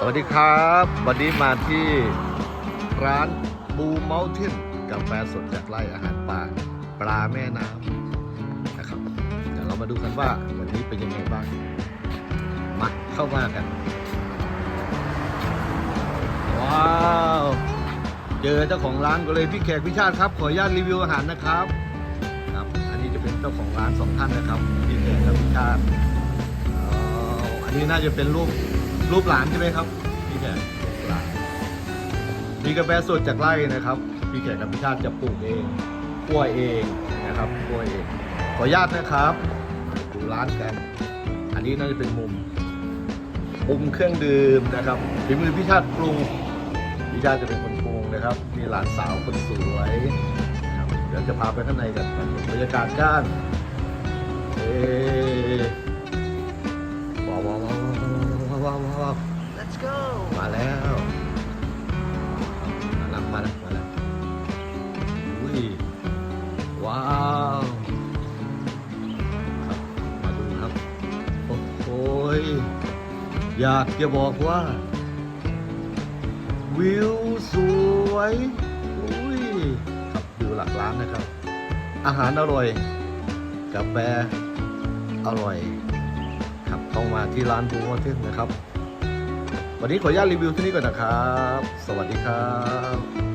สวัสดีครับ วันนี้มาที่ร้านบูเมลเทนกาแฟสดจากไร่อาหารปลาปลาแม่น้ำนะครับ เดี๋ยวเรามาดูกันว่าวันนี้เป็นยังไงบ้าง มาเข้ามากัน ว้าวเจอเจ้าของร้านก็เลยพี่แขกพิชาติครับ ขออนุญาตรีวิวอาหารนะครับครับ อันนี้จะเป็นเจ้าของร้านสองท่านนะครับพี่แขกกับพิชาติอ๋ออันนี้น่าจะเป็นรูป รูปหลานใช่ไหมครับพี่แขกหลานมีกาแฟสดจากไร่นะครับ พี่แขกกับพิชาติจะปลูกเองคั่วเองนะครับคั่วเอง ขออนุญาตนะครับดูร้านกัน อันนี้น่าจะเป็นมุมมุมเครื่องดื่มนะครับฝีมือพี่ชาติปรุงพี่ชาติจะเป็นคนปรุงนะครับมีหลานสาวคนสวยเดี๋ยวจะพาไปข้างในกันบรรยากาศก้านเอ๊ อยากจะบอกว่า วิวสวยอุ้ยครับวิวหลักล้านนะครับ อาหารอร่อยกาแฟอร่อยครับเข้ามาที่ร้านบูวอเทนนะครับ วันนี้ขออนุญาตรีวิวที่นี่ก่อนนะครับ สวัสดีครับ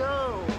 go